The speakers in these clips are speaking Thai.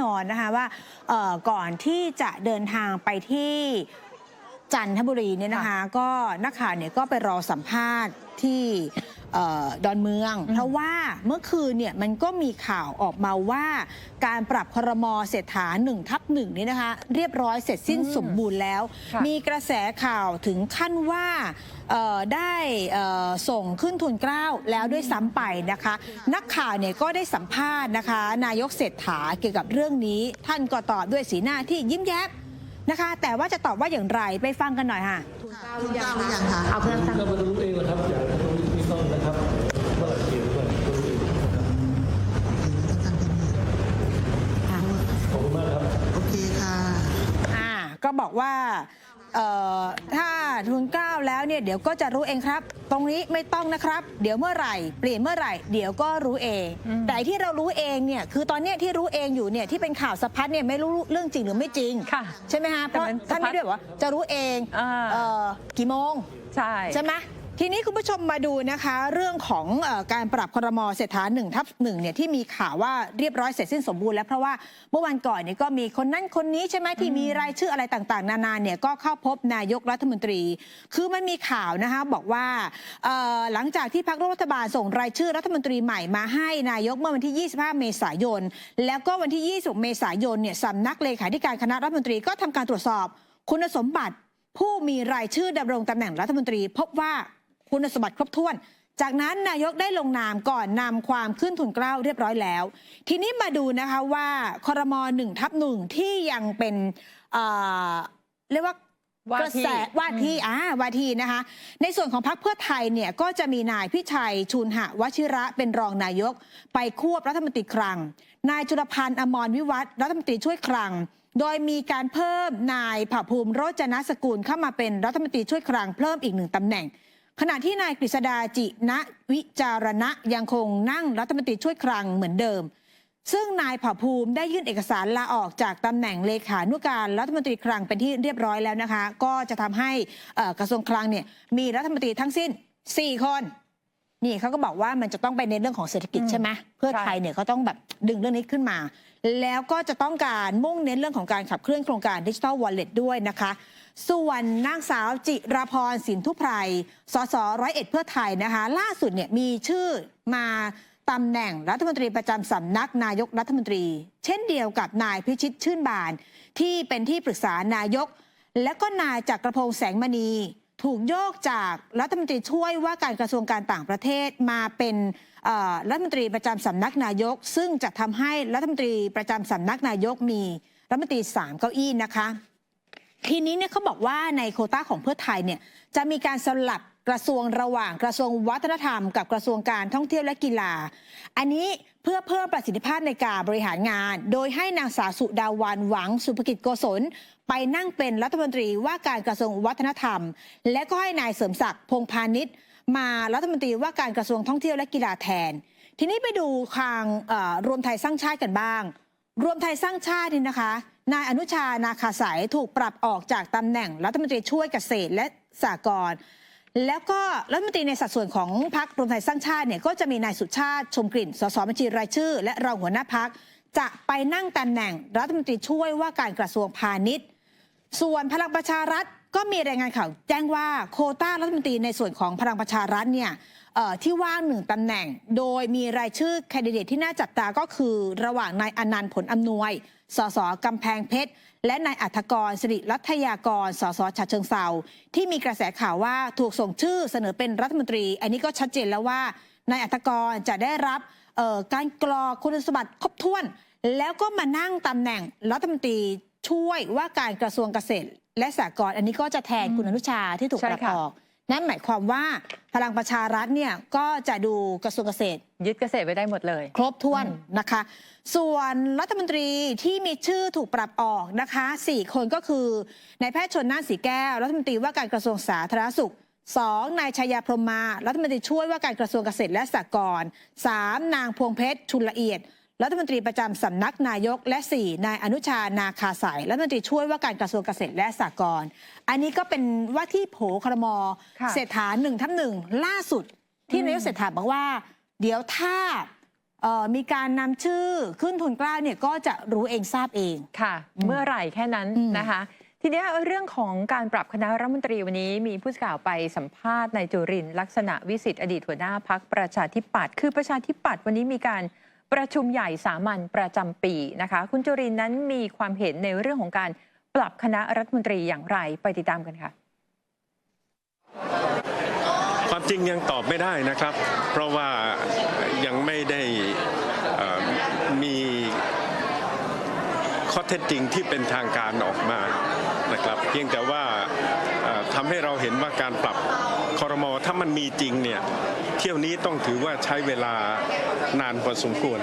นอนนะคะว่าก่อนที่จะเดินทางไปที่ จันทบุรีเนี่ยนะคะ ก็นักข่าวเนี่ยก็ไปรอสัมภาษณ์ที่เอ่อดอนเมืองอืมเพราะว่าเมื่อคืนเนี่ยมันก็มีข่าวออกมาว่า การปรับครมเศรษฐา1ทับหนึ่งนี่นะคะ เรียบร้อยเสร็จสิ้นสมบูรณ์แล้วค่ะมีกระแสข่าวถึงขั้นว่าเอ่อได้เอ่อส่งขึ้นทุนเกล้าแล้วด้วยซ้ำไปนะคะ นักข่าวเนี่ยก็ได้สัมภาษณ์นะคะ นายกเศรษฐาเกี่ยวกับเรื่องนี้ ท่านก็ตอบด้วยสีหน้าที่ยิ้มแย้ม นะคะ แต่ว่าจะตอบว่าอย่างไรไปฟังกันหน่อยค่ะทุนเกล้าหรือยังคะเอาเพื่อนตั้งก็มารู้เองนะครับอย่าให้รู้ไม่ต้องนะครับเมื่อไหร่เกี่ยวด้วยรู้เองนะครับขอบคุณมากครับ โอเคค่ะ อ่าก็บอกว่า เอ่อถ้าทุนเกล้าแล้วเนี่ยเดี๋ยวก็จะรู้เองครับ ตรงนี้ไม่ต้องนะครับ เดี๋ยวเมื่อไหร่ เปลี่ยนเมื่อไหร่ เดี๋ยวก็รู้เอง อืม แต่ที่เรารู้เองเนี่ยคือตอนเนี้ยที่รู้เองอยู่เนี่ยที่เป็นข่าวสะพัดเนี่ยไม่รู้เรื่องจริงหรือไม่จริง ค่ะ ใช่ไหมฮะเพราะแต่มันท่านสะพัไม่ดได้บอกว่าจะรู้เองอ่า เอ่อกี่โมง ใช่ ใช่ไหม ทีนี้คุณผู้ชมมาดูนะคะ เรื่องของเออการปรับครมเศรษฐาหนึ่งทับหนึ่งเนี่ยที่มีข่าวว่าเรียบร้อยเสร็จสิ้นสมบูรณ์แล้วเพราะว่าเมื่อวันก่อนเนี่ยก็มีคนนั้นคนนี้ใช่ไหมที่มีรายชื่ออะไรต่างๆ นานาเนี่ยก็เข้าพบนายกรัฐมนตรี คือมันมีข่าวนะคะบอกว่าเอ่อหลังจากที่พรรครัฐบาลส่งรายชื่อรัฐมนตรีใหม่มาให้นายกเมื่อวันที่ 25 เมษายน แล้วก็วันที่ 20 เมษายนเนี่ยสำนักเลขาธิการคณะรัฐมนตรีก็ทำการตรวจสอบ คุณสมบัติผู้มีรายชื่อดำรงตำแหน่งรัฐมนตรี พบว่า คุณสมบัติครบถ้วน จากนั้นนายกได้ลงนามก่อนนำความขึ้นทุนเกล้าเรียบร้อยแล้ว ทีนี้มาดูนะคะว่าคอรมอหนึ่งทับหนึ่งที่ยังเป็นเอ่อเรียกว่าว่ากระที่แสว่าที่อ่าว่าที่นะคะ ในส่วนของพรรคเพื่อไทยเนี่ยก็จะมีนายพิชัยชูนหะวชิระเป็นรองนายก ไปควบรัฐมนตรีคลัง นายจุลพันธ์อมรวิวัฒน์รัฐมนตรีช่วยคลัง โดยมีการเพิ่มนายผ่าภูมิโรจนสกุลเข้ามาเป็นรัฐมนตรีช่วยคลังเพิ่มอีกหนึ่งตำแหน่ง ขณะที่นายกฤษดาจิณวิจารณะยังคงนั่งรัฐมนตรีช่วยคลังเหมือนเดิม ซึ่งนายผ่าภูมิได้ยื่นเอกสารลาออกจากตำแหน่งเลขานุการรัฐมนตรีคลังเป็นที่เรียบร้อยแล้วนะคะ ก็จะทำให้กระทรวงคลังเนี่ยมีรัฐมนตรีทั้งสิ้น 4 คน นี่เขาก็บอกว่ามันจะต้องไปในเรื่องของเศรษฐกิจอืมใช่ไหมเพื่อใช่ไทยเนี่ยเขาต้องแบบดึงเรื่องนี้ขึ้นมา แล้วก็จะต้องการมุ่งเน้นเรื่องของการขับเคลื่อนโครงการดิจิทัลวอลเล็ตด้วยนะคะ ส่วนนางสาวจิราพรสินทุไพรสสร้อยเอ็ดเพื่อไทยนะคะ ล่าสุดเนี่ยมีชื่อมาตำแหน่งรัฐมนตรีประจำสำนักนายกรัฐมนตรี เช่นเดียวกับนายพิชิตชื่นบาน ที่เป็นที่ปรึกษานายก และก็นายจักรพงษ์แสงมณี ถูกโยกจากรัฐมนตรีช่วยว่าการกระทรวงการต่างประเทศมาเป็นรัฐมนตรีประจำสำนักนายก ซึ่งจะทำให้รัฐมนตรีประจำสำนักนายกมีรัฐมนตรีสามเก้าอี้นะคะ ทีนี้เนี่ยเขาบอกว่าในโคต้าของเพื่อไทยเนี่ยจะมีการสลับ กระทรวงระหว่างกระทรวงวัฒนธรรม กับกระทรวงการท่องเที่ยวและกีฬา อันนี้เพื่อเพิ่มประสิทธิภาพในการบริหารงาน โดยให้นางสาวสุดาวันหวังสุภกิจโกศล ไปนั่งเป็นรัฐมนตรีว่าการกระทรวงวัฒนธรรม และก็ให้นายเสริมศักดิ์พงพาณิชย์ มารัฐมนตรีว่าการกระทรวงท่องเที่ยวและกีฬาแทน ทีนี้ไปดูทางรวมไทยสร้างชาติกันบ้าง รวมไทยสร้างชาตินี่นะคะนายอนุชานาคาสายถูกปรับออกจากตำแหน่งรัฐมนตรีช่วยเกษตรและสหกรณ์ แล้วก็รัฐมนตรีในสัดส่วนของพรรครวมไทยสร้างชาติเนี่ยก็จะมีนายสุชาติชมกลิ่น สสบัญชีรายชื่อ และรองหัวหน้าพักจะไปนั่งตำแหน่งรัฐมนตรีช่วยว่าการกระทรวงพาณิชย์ ส่วนพลังประชารัฐ ก็มีรายงานข่าวแจ้งว่าโคต้ารัฐมนตรีในส่วนของพลังประชารัฐเนี่ยที่ว่างหนึ่งตำแหน่ง โดยมีรายชื่อแคนดิเดตที่น่าจับตาก็คือระหว่างนายอนันต์ผลอำนวย สสกำแพงเพชร และนายอัธกรสิริรัตยากร สสฉะเชิงเซาที่มีกระแสข่าวว่าถูกส่งชื่อเสนอเป็นรัฐมนตรี อันนี้ก็ชัดเจนแล้วว่านายอัธกรจะได้รับการกรอคุณสมบัติครบถ้วน แล้วก็มานั่งตำแหน่งรัฐมนตรีช่วยว่าการกระทรวงเกษตร และสหกรณ์อันนี้ก็จะแทนคุณอนุชาที่ถูกใช่ปรับค่ะออก นั่นหมายความว่าพลังประชารัฐเนี่ยก็จะดูกระทรวงเกษตร ยึดเกษตรไว้ได้หมดเลย ครบถ้วนอืมนะคะ ส่วนรัฐมนตรีที่มีชื่อถูกปรับออกนะคะสี่คนก็คือนายแพทย์ชนน่านสีแก้ว รัฐมนตรีว่าการกระทรวงสาธารณสุขสองนายชายาพรหมมา รัฐมนตรีช่วยว่าการกระทรวงเกษตรและสหกรณ์สามนางพวงเพชรชุนละเอียด รัฐมนตรีประจำสำนักนายกและสี่นายอนุชานาคาสายรัฐมนตรีช่วยว่าการกระทรวงเกษตรและสหกรณ์อันนี้ก็เป็นว่าที่โผครมค่ะเศรษฐาหนึ่งทับหนึ่งล่าสุดที่นายกเศรษฐาบอกว่า เดี๋ยวถ้าเอ่อมีการนำชื่อขึ้นทุนเกล้าเนี่ยก็จะรู้เองทราบเองค่ะอืมเมื่อไหร่แค่นั้นอืมนะคะ ทีเนี้ยเรื่องของการปรับคณะรัฐมนตรีวันนี้มีผู้สื่อข่าวไปสัมภาษณ์นายจุรินทร์ลักษณะวิสิทธิ์อดีตหัวหน้าพักประชาธิปัตย์คือประชาธิปัตย์วันนี้มีการ ประชุมใหญ่สามัญประจำปีนะคะ คุณจุรินนั้นมีความเห็นในเรื่องของการปรับคณะรัฐมนตรีอย่างไรไปติดตามกันค่ะ ความจริงยังตอบไม่ได้นะครับ เพราะว่ายังไม่ได้มีข้อเท็จจริงที่เป็นทางการออกมานะครับเพียงแต่ว่าทำให้เราเห็นว่าการปรับคอรมอถ้ามันมีจริงเนี่ย เที่ยวนี้ต้องถือว่าใช้เวลานานพอสมควร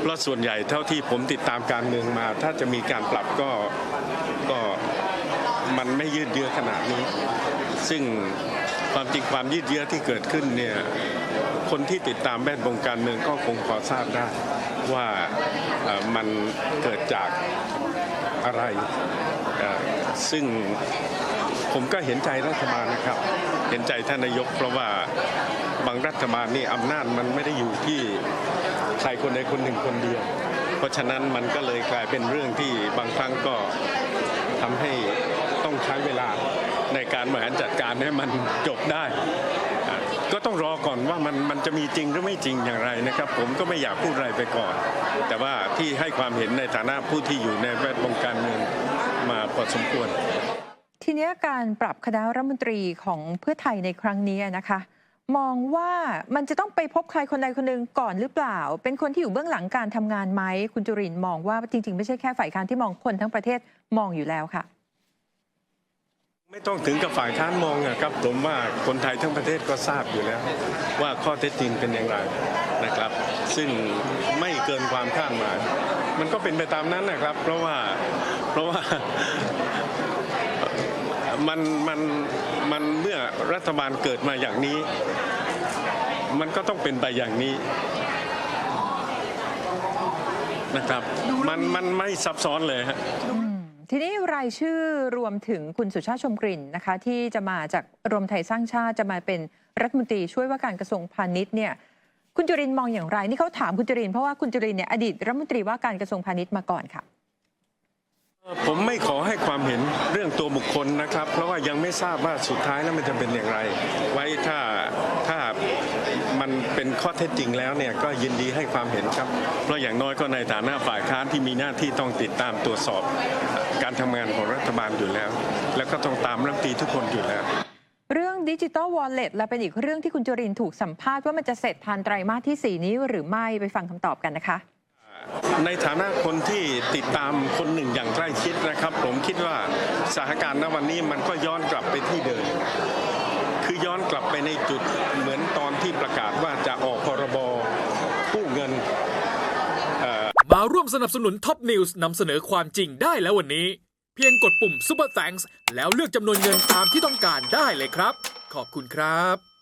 เพราะส่วนใหญ่เท่าที่ผมติดตามการเมืองมา ถ้าจะมีการปรับก็ก็มันไม่ยืดเยื้อขนาดนี้ ซึ่งความจริงความยืดเยื้อที่เกิดขึ้นเนี่ยคนที่ติดตามแวดวงการเมืองก็คงพอทราบได้ว่ามันเกิดจากอะไร ซึ่งผมก็เห็นใจรัฐบาลนะครับ เห็นใจท่านนายกเพราะว่า บางรัฐบาลนี่อำนาจมันไม่ได้อยู่ที่ใครคนใดคนหนึ่งคนเดียว เพราะฉะนั้นมันก็เลยกลายเป็นเรื่องที่บางครั้งก็ทำให้ต้องใช้เวลาในการบริหารจัดการให้มันจบได้ ก็ต้องรอก่อนว่ามันมันจะมีจริงหรือไม่จริงอย่างไรนะครับ ผมก็ไม่อยากพูดอะไรไปก่อน แต่ว่าที่ให้ความเห็นในฐานะผู้ที่อยู่ในแวดวงการเมืองมาพอสมควร ทีนี้การปรับคณะรัฐมนตรีของเพื่อไทยในครั้งนี้นะคะ มองว่ามันจะต้องไปพบใครคนใดคนหนึ่งก่อนหรือเปล่า เป็นคนที่อยู่เบื้องหลังการทำงานไหมคุณจุรินมองว่าจริง ๆ ไม่ใช่แค่ฝ่ายค้านที่มองคนทั้งประเทศมองอยู่แล้วค่ะ ไม่ต้องถึงกับฝ่ายค้านมองอะครับผมว่าคนไทยทั้งประเทศก็ทราบอยู่แล้ว ว่าข้อเท็จจริงเป็นอย่างไรนะครับ ซึ่งไม่เกินความคาดหมาย มันก็เป็นไปตามนั้นนะครับ เพราะว่าเพราะว่า มันมันมันเมื่อรัฐบาลเกิดมาอย่างนี้ มันก็ต้องเป็นไปอย่างนี้นะครับ มันมันไม่ซับซ้อนเลยฮะอืมทีนี้รายชื่อรวมถึงคุณสุชาติชมกลิ่นนะคะ ที่จะมาจากรวมไทยสร้างชาติจะมาเป็นรัฐมนตรีช่วยว่าการกระทรวงพาณิชย์เนี่ยคุณจุรินทร์มองอย่างไร นี่เขาถามคุณจุรินทร์เพราะว่าคุณจุรินทร์เนี่ยอดีตรัฐมนตรีว่าการกระทรวงพาณิชย์มาก่อนค่ะ ผมไม่ขอให้ความเห็นเรื่องตัวบุคคลนะครับ เพราะว่ายังไม่ทราบว่าสุดท้ายแล้วมันจะเป็นอย่างไร ไว้ถ้าถ้ามันเป็นข้อเท็จจริงแล้วเนี่ยก็ยินดีให้ความเห็นครับ เพราะอย่างน้อยก็ในฐานะฝ่ายค้านที่มีหน้าที่ต้องติดตามตรวจสอบ การทำงานของรัฐบาลอยู่แล้ว แล้วก็ต้องตามรัฐมนตรีทุกคนอยู่แล้วเรื่องดิจิ t a ลวอลเล็ตและเป็นอีกเรื่องที่คุณจุรินทร์ถูกสัมภาษณ์ว่ามันจะเสร็จทันไตรมาสที่ 4 นี้หรือไม่ไปฟังคำตอบกันนะคะ ในฐานะคนที่ติดตามคนหนึ่งอย่างใกล้ชิดนะครับ ผมคิดว่าสถานการณ์ณวันนี้มันก็ย้อนกลับไปที่เดิมคือย้อนกลับไปในจุดเหมือนตอนที่ประกาศว่าจะออกพรบกู้เงินมาร่วมสนับสนุนท็อปนิวส์นำเสนอความจริงได้แล้ววันนี้ เพียงกดปุ่ม Super Thanks แล้วเลือกจำนวนเงินตามที่ต้องการได้เลยครับ ขอบคุณครับ